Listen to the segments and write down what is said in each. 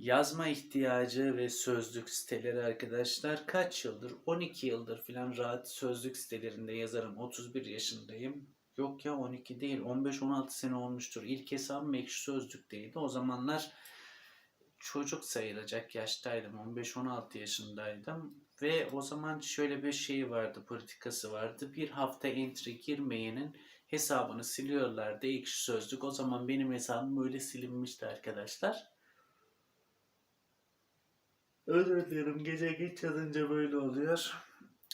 Yazma ihtiyacı ve sözlük siteleri arkadaşlar kaç yıldır? 12 yıldır falan rahat sözlük sitelerinde yazarım. 31 yaşındayım. Yok ya 12 değil 15-16 sene olmuştur. İlk hesabım ekşi sözlükteydi. O zamanlar çocuk sayılacak yaştaydım. 15-16 yaşındaydım. Ve o zaman şöyle bir şey vardı, politikası vardı. Bir hafta entry girmeyenin hesabını siliyorlardı ekşi sözlük. O zaman benim hesabım öyle silinmişti arkadaşlar. Özür dilerim gece geç yazınca böyle oluyor.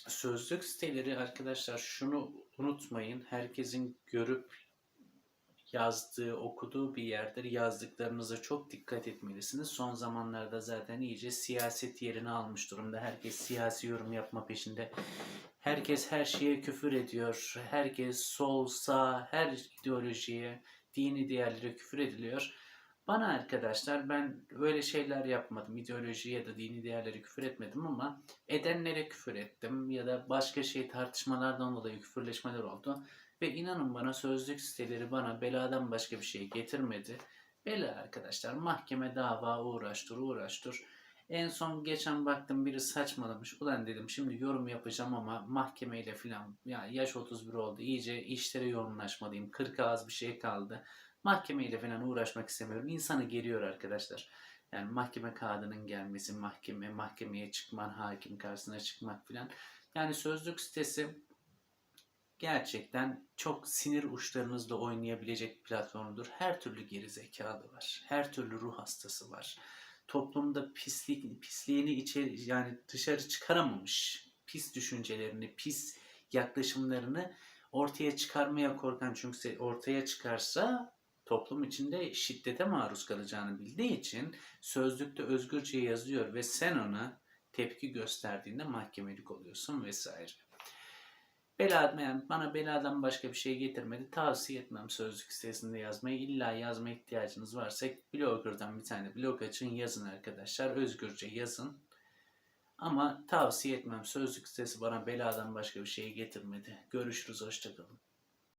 Sözlük siteleri arkadaşlar şunu unutmayın. Herkesin görüp yazdığı, okuduğu bir yerdir. Yazdıklarınıza çok dikkat etmelisiniz. Son zamanlarda zaten iyice siyaset yerini almış durumda. Herkes siyasi yorum yapma peşinde. Herkes her şeye küfür ediyor. Herkes sol, sağ, her ideolojiye, dini değerlere küfür ediliyor. Bana arkadaşlar ben öyle şeyler yapmadım. İdeoloji ya da dini değerlere küfür etmedim ama edenlere küfür ettim ya da başka şey tartışmalardan dolayı küfürleşmeler oldu. Ve inanın bana sözlük siteleri bana beladan başka bir şey getirmedi. Bela arkadaşlar mahkeme dava uğraştır uğraştır. En son geçen baktım biri saçmalamış. Ulan dedim şimdi yorum yapacağım ama mahkemeyle filan ya yaş 31 oldu. iyice işlere yoğunlaşmalıyım. 40 az bir şey kaldı. Mahkemeyle falan uğraşmak istemiyorum. İnsanı geriyor arkadaşlar. Yani mahkeme kağıdının gelmesi, mahkeme, mahkemeye çıkman, hakim karşısına çıkmak filan. Yani sözlük sitesi gerçekten çok sinir uçlarınızla oynayabilecek platformdur. Her türlü geri zekalı var. Her türlü ruh hastası var. Toplumda pislik, pisliğini içeri, yani dışarı çıkaramamış pis düşüncelerini, pis yaklaşımlarını ortaya çıkarmaya korkan çünkü ortaya çıkarsa toplum içinde şiddete maruz kalacağını bildiği için sözlükte özgürce yazıyor ve sen ona tepki gösterdiğinde mahkemelik oluyorsun vesaire. Bela, yani bana beladan başka bir şey getirmedi. Tavsiye etmem sözlük sitesinde yazmayı. İlla yazma ihtiyacınız varsa blogger'dan bir tane blog açın yazın arkadaşlar. Özgürce yazın. Ama tavsiye etmem. Sözlük sitesi bana beladan başka bir şey getirmedi. Görüşürüz. Hoşçakalın.